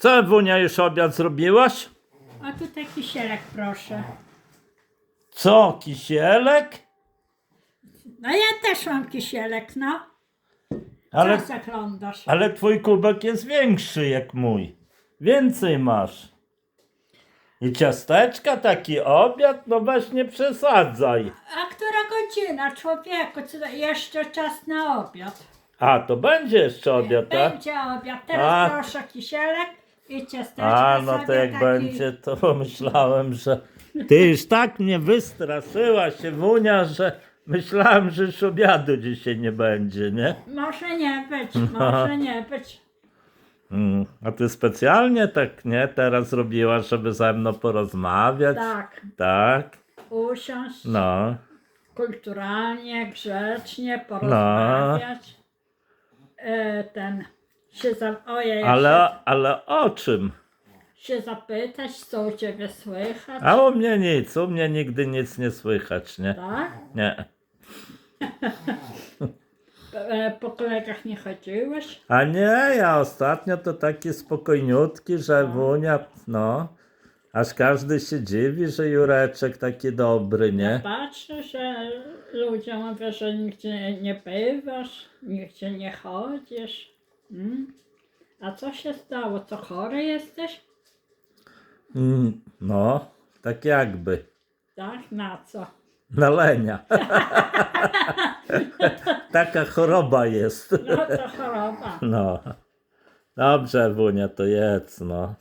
Co, Wunia, już obiad zrobiłaś? A tutaj kisielek proszę. Co, kisielek? No ja też mam kisielek, no. Ale, Co zaglądasz? ale twój kubek jest większy jak mój. Więcej masz. I ciasteczka, taki obiad, no weź nie przesadzaj. A która godzina, człowieku? Co, jeszcze czas na obiad. A, to będzie jeszcze obiad, tak? Będzie obiad. Teraz A. proszę kisielek i ciasteczka A, no sobie to jak będzie, to pomyślałem, że ty już tak mnie wystraszyła się, Wunia, że myślałem, że już obiadu dzisiaj nie będzie, nie? Może nie być, No. może nie być. Mm, a ty specjalnie tak, nie? Teraz zrobiła, żeby ze mną porozmawiać. Tak, Tak, usiąść, no. kulturalnie, grzecznie porozmawiać. E, ten, się za, ojej, Ale, ale o czym? się, się zapytać, co u ciebie słychać. A u mnie nic, u mnie nigdy nic nie słychać, nie? Tak? Nie. E, po kolegach nie chodziłeś? A nie, ja ostatnio to taki spokojniutki, że Wunia, no, aż każdy się dziwi, że Jureczek taki dobry, nie? Patrzę, że ludzie mówią, że nigdzie nie bywasz, nigdzie nie chodzisz. Mm? A co się stało? Co chory jesteś? Mm, No, tak jakby. Tak? Na co? Na lenia. Taka choroba jest. No to choroba. No. Dobrze, Wunia, to jedz, no.